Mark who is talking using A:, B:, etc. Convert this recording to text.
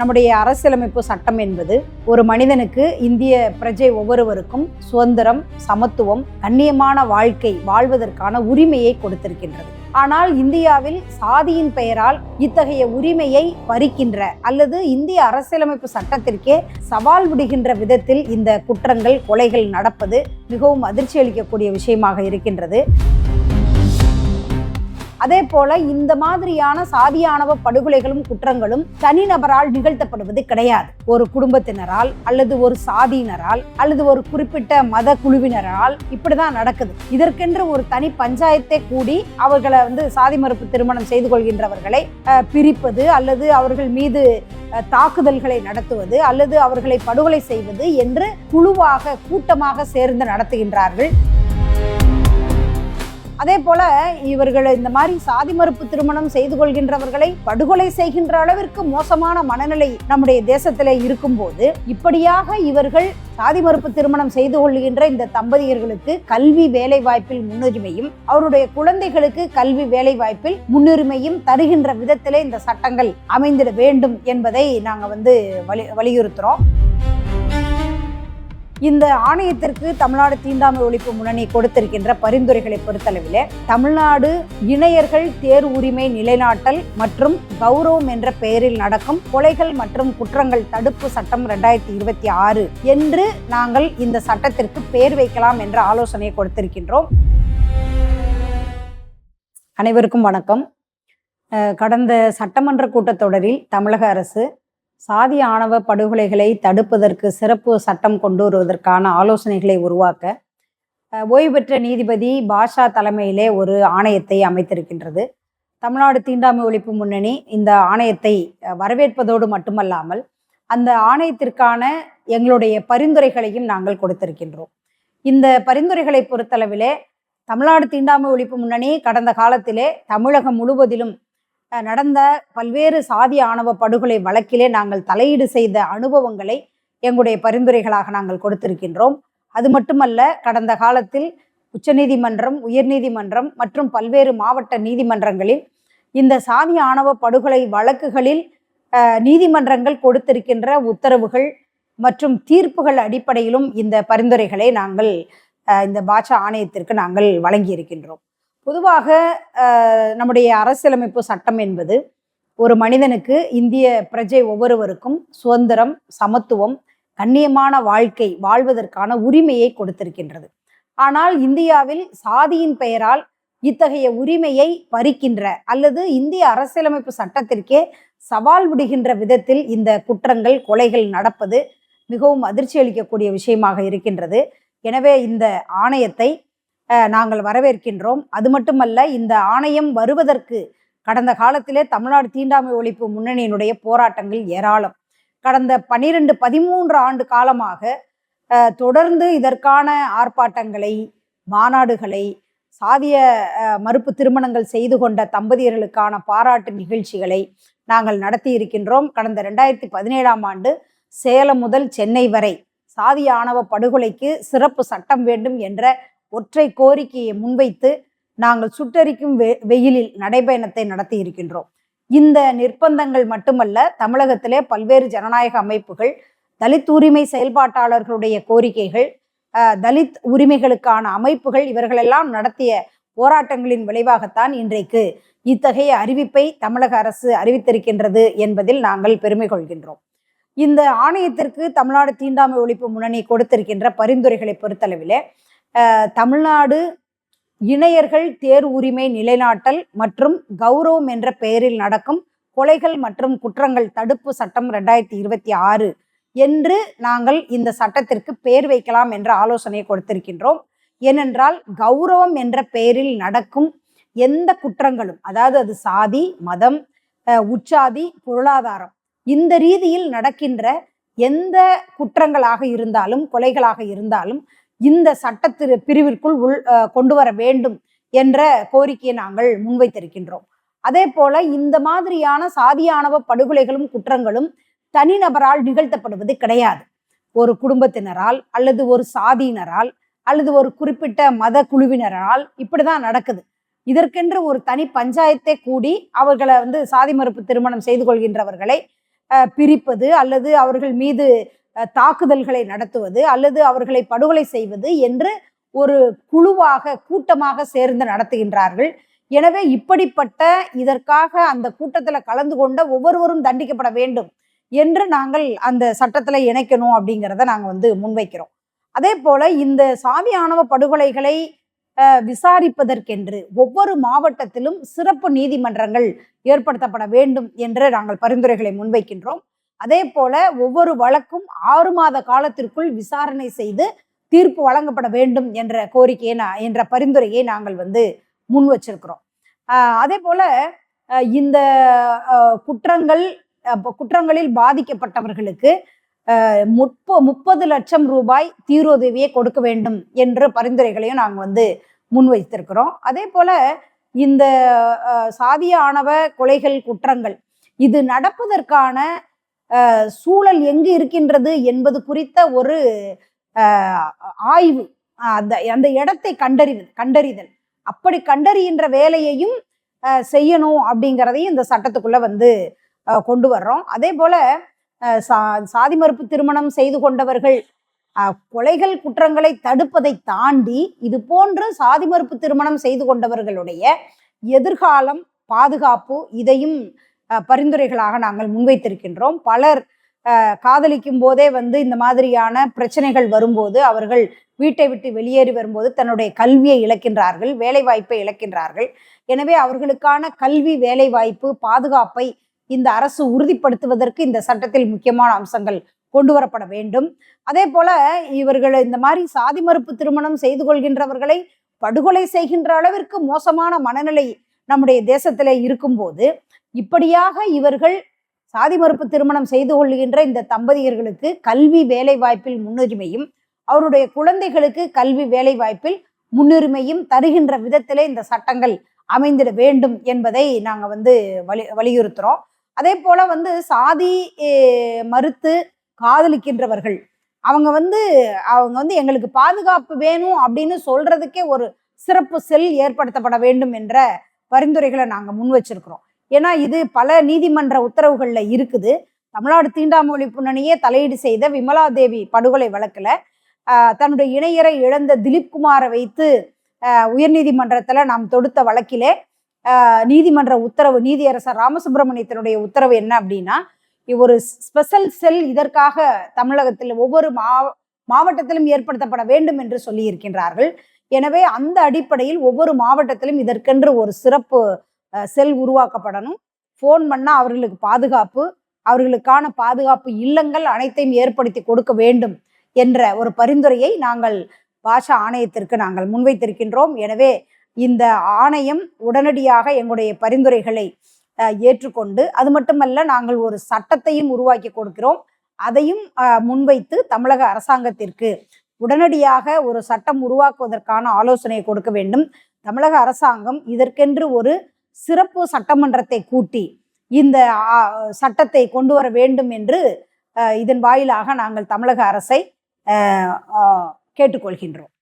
A: நம்முடைய அரசியலமைப்பு சட்டம் என்பது ஒரு மனிதனுக்கு இந்திய பிரஜை ஒவ்வொருவருக்கும் சுதந்திரம் சமத்துவம் கண்ணியமான வாழ்க்கை வாழ்வதற்கான உரிமையை கொடுத்திருக்கின்றது. ஆனால் இந்தியாவில் சாதியின் பெயரால் இத்தகைய உரிமையை பறிக்கின்ற அல்லது இந்திய அரசியலமைப்பு சட்டத்திற்கே சவால் விடுகின்ற விதத்தில் இந்த குற்றங்கள் கொலைகள் நடப்பது மிகவும் அதிர்ச்சி அளிக்கக்கூடிய விஷயமாக இருக்கின்றது. அதே போல இந்த மாதிரியான சாதியானவ படுகொலைகளும் குற்றங்களும் தனிநபரால் நிகழ்த்தப்படுவது கிடையாது. ஒரு குடும்பத்தினரால் அல்லது ஒரு சாதியினரால் அல்லது ஒரு குறிப்பிட்ட மத குழுவினரால் இப்படிதான் நடக்குது. இதற்கென்று ஒரு தனி பஞ்சாயத்தை கூடி அவர்களை வந்து சாதி மறுப்பு திருமணம் செய்து கொள்கின்றவர்களை பிரிப்பது அல்லது அவர்கள் மீது தாக்குதல்களை நடத்துவது அல்லது அவர்களை படுகொலை செய்வது என்று குழுவாக கூட்டமாக சேர்ந்து நடத்துகின்றார்கள். அதே போல இவர்கள் இந்த மாதிரி சாதி மறுப்பு திருமணம் செய்து கொள்கின்றவர்களை படுகொலை செய்கின்ற அளவிற்கு மோசமான மனநிலை நம்முடைய தேசத்தில் இருக்கும்போது இப்படியாக இவர்கள் சாதி மறுப்பு திருமணம் செய்து கொள்கின்ற இந்த தம்பதியர்களுக்கு கல்வி வேலை வாய்ப்பில் முன்னுரிமையும் அவருடைய குழந்தைகளுக்கு கல்வி வேலை வாய்ப்பில் முன்னுரிமையும் தருகின்ற விதத்திலே இந்த சட்டங்கள் அமைந்திட வேண்டும் என்பதை நாங்கள் வந்து வலி வலியுறுத்துறோம். இந்த ஆணையத்திற்கு தமிழ்நாடு தீண்டாமை ஒழிப்பு முன்னணி கொடுத்திருக்கின்ற பரிந்துரைகளை பொறுத்தளவில் தமிழ்நாடு இணையர்கள் தேர் உரிமை நிலைநாட்டல் மற்றும் கௌரவம் என்ற பெயரில் நடக்கும் கொலைகள் மற்றும் குற்றங்கள் தடுப்பு சட்டம் ரெண்டாயிரத்தி இருபத்தி ஆறு என்று நாங்கள் இந்த சட்டத்திற்கு பெயர் வைக்கலாம் என்ற ஆலோசனையை கொடுத்திருக்கின்றோம். அனைவருக்கும் வணக்கம். கடந்த சட்டமன்ற கூட்டத்தொடரில் தமிழக அரசு சாதி ஆணவ படுகொலைகளை தடுப்பதற்கு சிறப்பு சட்டம் கொண்டு வருவதற்கான ஆலோசனைகளை உருவாக்க ஓய்வு பெற்ற நீதிபதி பாஷா தலைமையிலே ஒரு ஆணையத்தை அமைத்திருக்கின்றது. தமிழ்நாடு தீண்டாமை ஒழிப்பு முன்னணி இந்த ஆணையத்தை வரவேற்பதோடு மட்டுமல்லாமல் அந்த ஆணையத்திற்கான எங்களுடைய பரிந்துரைகளையும் நாங்கள் கொடுத்திருக்கின்றோம். இந்த பரிந்துரைகளை பொறுத்தளவிலே தமிழ்நாடு தீண்டாமை ஒழிப்பு முன்னணி கடந்த காலத்திலே தமிழகம் முழுவதிலும் நடந்த பல்வேறு சாதி ஆணவ படுகொலை வழக்கிலே நாங்கள் தலையீடு செய்த அனுபவங்களை எங்களுடைய பரிந்துரைகளாக நாங்கள் கொடுத்திருக்கின்றோம். அது மட்டுமல்ல கடந்த காலத்தில் உச்சநீதிமன்றம் உயர்நீதிமன்றம் மற்றும் பல்வேறு மாவட்ட நீதிமன்றங்களில் இந்த சாதி ஆணவ படுகொலை வழக்குகளில் நீதிமன்றங்கள் கொடுத்திருக்கின்ற உத்தரவுகள் மற்றும் தீர்ப்புகள் அடிப்படையிலும் இந்த பரிந்துரைகளை நாங்கள் இந்த பாட்சா ஆணையத்திற்கு நாங்கள் வழங்கியிருக்கின்றோம். பொதுவாக நம்முடைய அரசியலமைப்பு சட்டம் என்பது ஒரு மனிதனுக்கு இந்திய பிரஜை ஒவ்வொருவருக்கும் சுதந்திரம் சமத்துவம் கண்ணியமான வாழ்க்கை வாழ்வதற்கான உரிமையை கொடுத்திருக்கின்றது. ஆனால் இந்தியாவில் சாதியின் பெயரால் இத்தகைய உரிமையை பறிக்கின்ற அல்லது இந்திய அரசியலமைப்பு சட்டத்திற்கே சவால் விடுகின்ற விதத்தில் இந்த குற்றங்கள் கொலைகள் நடப்பது மிகவும் அதிர்ச்சி அளிக்கக்கூடிய விஷயமாக இருக்கின்றது. எனவே இந்த ஆணையத்தை நாங்கள் வரவேற்கின்றோம். அது மட்டுமல்ல இந்த ஆணையம் வருவதற்கு கடந்த காலத்திலே தமிழ்நாடு தீண்டாமை ஒழிப்பு முன்னணியினுடைய போராட்டங்கள் ஏராளம். கடந்த பனிரெண்டு பதிமூன்று ஆண்டு காலமாக தொடர்ந்து இதற்கான ஆர்ப்பாட்டங்களை மாநாடுகளை சாதிய மறுப்பு திருமணங்கள் செய்து கொண்ட தம்பதியர்களுக்கான பாராட்டு நிகழ்ச்சிகளை நாங்கள் நடத்தி இருக்கின்றோம் கடந்த ரெண்டாயிரத்தி பதினேழாம் ஆண்டு சேலம் முதல் சென்னை வரை சாதி ஆணவ படுகொலைக்கு சிறப்பு சட்டம் வேண்டும் என்ற ஒற்றை கோரிக்கையை முன்வைத்து நாங்கள் சுட்டரிக்கும் வெ வெயிலில் நடைபயணத்தை நடத்தி இருக்கின்றோம் இந்த நிர்பந்தங்கள் மட்டுமல்ல தமிழகத்திலே பல்வேறு ஜனநாயக அமைப்புகள் தலித் உரிமை செயல்பாட்டாளர்களுடைய கோரிக்கைகள் தலித் உரிமைகளுக்கான அமைப்புகள் இவர்களெல்லாம் நடத்திய போராட்டங்களின் விளைவாகத்தான் இன்றைக்கு இத்தகைய அறிவிப்பை தமிழக அரசு அறிவித்திருக்கின்றது என்பதில் நாங்கள் பெருமை கொள்கின்றோம். இந்த ஆணையத்திற்கு தமிழ்நாடு தீண்டாமை ஒழிப்பு முன்னணி கொடுத்திருக்கின்ற பரிந்துரைகளை பொறுத்தளவிலே தமிழ்நாடு இணையர்கள் தேர் உரிமை நிலைநாட்டல் மற்றும் கௌரவம் என்ற பெயரில் நடக்கும் கொலைகள் மற்றும் குற்றங்கள் தடுப்பு சட்டம் ரெண்டாயிரத்தி இருபத்தி ஆறு என்று நாங்கள் இந்த சட்டத்திற்கு பெயர் வைக்கலாம் என்ற ஆலோசனையை கொடுத்திருக்கின்றோம். ஏனென்றால் கௌரவம் என்ற பெயரில் நடக்கும் எந்த குற்றங்களும் அதாவது அது சாதி மதம் உச்சாதி பொருளாதாரம் இந்த ரீதியில் நடக்கின்ற எந்த குற்றங்களாக இருந்தாலும் கொலைகளாக இருந்தாலும் இந்த சட்டத்திரு பிரிவிற்குள் உள் கொண்டு வர வேண்டும் என்ற கோரிக்கையை நாங்கள் முன்வைத்திருக்கின்றோம். அதே போல இந்த மாதிரியான சாதியானவ படுகொலைகளும் குற்றங்களும் தனிநபரால் நிகழ்த்தப்படுவது கிடையாது. ஒரு குடும்பத்தினரால் அல்லது ஒரு சாதியினரால் அல்லது ஒரு குறிப்பிட்ட மத குழுவினரால் இப்படிதான் நடக்குது. இதற்கென்று ஒரு தனி பஞ்சாயத்தை கூடி அவர்களை வந்து சாதி மறுப்பு திருமணம் செய்து கொள்கின்றவர்களை பிரிப்பது அல்லது அவர்கள் மீது தாக்குதல்களை நடத்துவது அல்லது அவர்களை படுகொலை செய்வது என்று ஒரு குழுவாக கூட்டமாக சேர்ந்து நடத்துகின்றார்கள். எனவே இப்படிப்பட்ட இதற்காக அந்த கூட்டத்தில் கலந்து கொண்ட ஒவ்வொருவரும் தண்டிக்கப்பட வேண்டும் என்று நாங்கள் அந்த சட்டத்தில் இணைக்கணும் அப்படிங்கிறத நாங்கள் வந்து முன்வைக்கிறோம். அதே போல இந்த சாதி ஆணவ படுகொலைகளை விசாரிப்பதற்கென்று ஒவ்வொரு மாவட்டத்திலும் சிறப்பு நீதிமன்றங்கள் ஏற்படுத்தப்பட வேண்டும் என்று நாங்கள் பரிந்துரைகளை முன்வைக்கின்றோம். அதே போல ஒவ்வொரு வழக்கும் ஆறு மாத காலத்திற்குள் விசாரணை செய்து தீர்ப்பு வழங்கப்பட வேண்டும் என்ற கோரிக்கையை நான் என்ற பரிந்துரையை நாங்கள் வந்து முன் வச்சிருக்கிறோம். அதே போல இந்த குற்றங்கள் குற்றங்களில் பாதிக்கப்பட்டவர்களுக்கு முப்ப முப்பது லட்சம் ரூபாய் தீரோதவியை கொடுக்க வேண்டும் என்ற பரிந்துரைகளையும் நாங்கள் வந்து முன்வைத்திருக்கிறோம் அதே போல இந்த சாதிய ஆணவ கொலைகள் குற்றங்கள் இது நடப்பதற்கான சூழல் எங்கு இருக்கின்றது என்பது குறித்த ஒரு ஆய்வு. அந்த அந்த இடத்தை கண்டறிதல் கண்டறிதல். அப்படி கண்டறிகின்ற வேலையையும் செய்யணும் அப்படிங்கிறதையும் இந்த சட்டத்துக்குள்ள வந்து கொண்டு வர்றோம். அதே போல சா சாதி மறுப்பு திருமணம் செய்து கொண்டவர்கள் கொலைகள் குற்றங்களை தடுப்பதை தாண்டி இது போன்று சாதி மறுப்பு திருமணம் செய்து கொண்டவர்களுடைய எதிர்காலம் பாதுகாப்பு இதையும் பரிந்துரைகளாக நாங்கள் முன்வைத்திருக்கின்றோம். பலர் காதலிக்கும் போதே வந்து இந்த மாதிரியான பிரச்சனைகள் வரும்போது அவர்கள் வீட்டை விட்டு வெளியேறி வரும்போது தன்னுடைய கல்வியை இழக்கின்றார்கள் வேலை வாய்ப்பை இழக்கின்றார்கள். எனவே அவர்களுக்கான கல்வி வேலை வாய்ப்பு பாதுகாப்பை இந்த அரசு உறுதிப்படுத்துவதற்கு இந்த சட்டத்தில் முக்கியமான அம்சங்கள் கொண்டு வரப்பட வேண்டும். அதே போல இவர்கள் இந்த மாதிரி சாதி மறுப்பு திருமணம் செய்து கொள்கின்றவர்களை படுகொலை செய்கின்ற அளவிற்கு மோசமான மனநிலை நம்முடைய தேசத்திலே இருக்கும்போது இப்படியாக இவர்கள் சாதி மறுப்பு திருமணம் செய்து கொள்கின்ற இந்த தம்பதியர்களுக்கு கல்வி வேலை வாய்ப்பில் முன்னுரிமையும் அவருடைய குழந்தைகளுக்கு கல்வி வேலை வாய்ப்பில் முன்னுரிமையும் தருகின்ற விதத்திலே இந்த சட்டங்கள் அமைந்திட வேண்டும் என்பதை நாங்கள் வந்து வலி வலியுறுத்துறோம். அதே போல வந்து சாதி மறுத்து காதலிக்கின்றவர்கள் அவங்க வந்து அவங்க வந்து எங்களுக்கு பாதுகாப்பு வேணும் அப்படின்னு சொல்றதுக்கே ஒரு சிறப்பு செல் ஏற்படுத்தப்பட வேண்டும் என்ற பரிந்துரைகளை நாங்கள் முன் வச்சிருக்கிறோம். ஏன்னா இது பல நீதிமன்ற உத்தரவுகளில் இருக்குது. தமிழ்நாடு தீண்டாமொழி புன்னணியே தலையீடு செய்த விமலா தேவி படுகொலை வழக்கில் தன்னுடைய இணையரை இழந்த திலீப் குமாரை வைத்து உயர்நீதிமன்றத்தில் நாம் தொடுத்த வழக்கிலே நீதிமன்ற உத்தரவு நீதியரசர் ராமசுப்பிரமணியத்தினுடைய உத்தரவு என்ன அப்படின்னா ஒரு ஸ்பெஷல் செல் இதற்காக தமிழகத்தில் ஒவ்வொரு மா மாவட்டத்திலும் ஏற்படுத்தப்பட வேண்டும் என்று சொல்லியிருக்கின்றார்கள். எனவே அந்த அடிப்படையில் ஒவ்வொரு மாவட்டத்திலும் இதற்கென்று ஒரு சிறப்பு செல் உருவாக்கப்படணும். ஃபோன் பண்ணால் அவர்களுக்கு பாதுகாப்பு அவர்களுக்கான பாதுகாப்பு இல்லங்கள் அனைத்தையும் ஏற்படுத்தி கொடுக்க வேண்டும் என்ற ஒரு பரிந்துரையை நாங்கள் பாஷா ஆணையத்திற்கு நாங்கள் முன்வைத்திருக்கின்றோம். எனவே இந்த ஆணையம் உடனடியாக எங்களுடைய பரிந்துரைகளை ஏற்றுக்கொண்டு அது மட்டுமல்ல நாங்கள் ஒரு சட்டத்தையும் உருவாக்கி கொடுக்கிறோம். அதையும் முன்வைத்து தமிழக அரசாங்கத்திற்கு உடனடியாக ஒரு சட்டம் உருவாக்குவதற்கான ஆலோசனையை கொடுக்க வேண்டும். தமிழக அரசாங்கம் இதற்கென்று ஒரு சிறப்பு சட்டமன்றத்தை கூட்டி இந்த சட்டத்தை கொண்டு வர வேண்டும் என்று இதன் வாயிலாக நாங்கள் தமிழக அரசை கேட்டுக்கொள்கின்றோம்.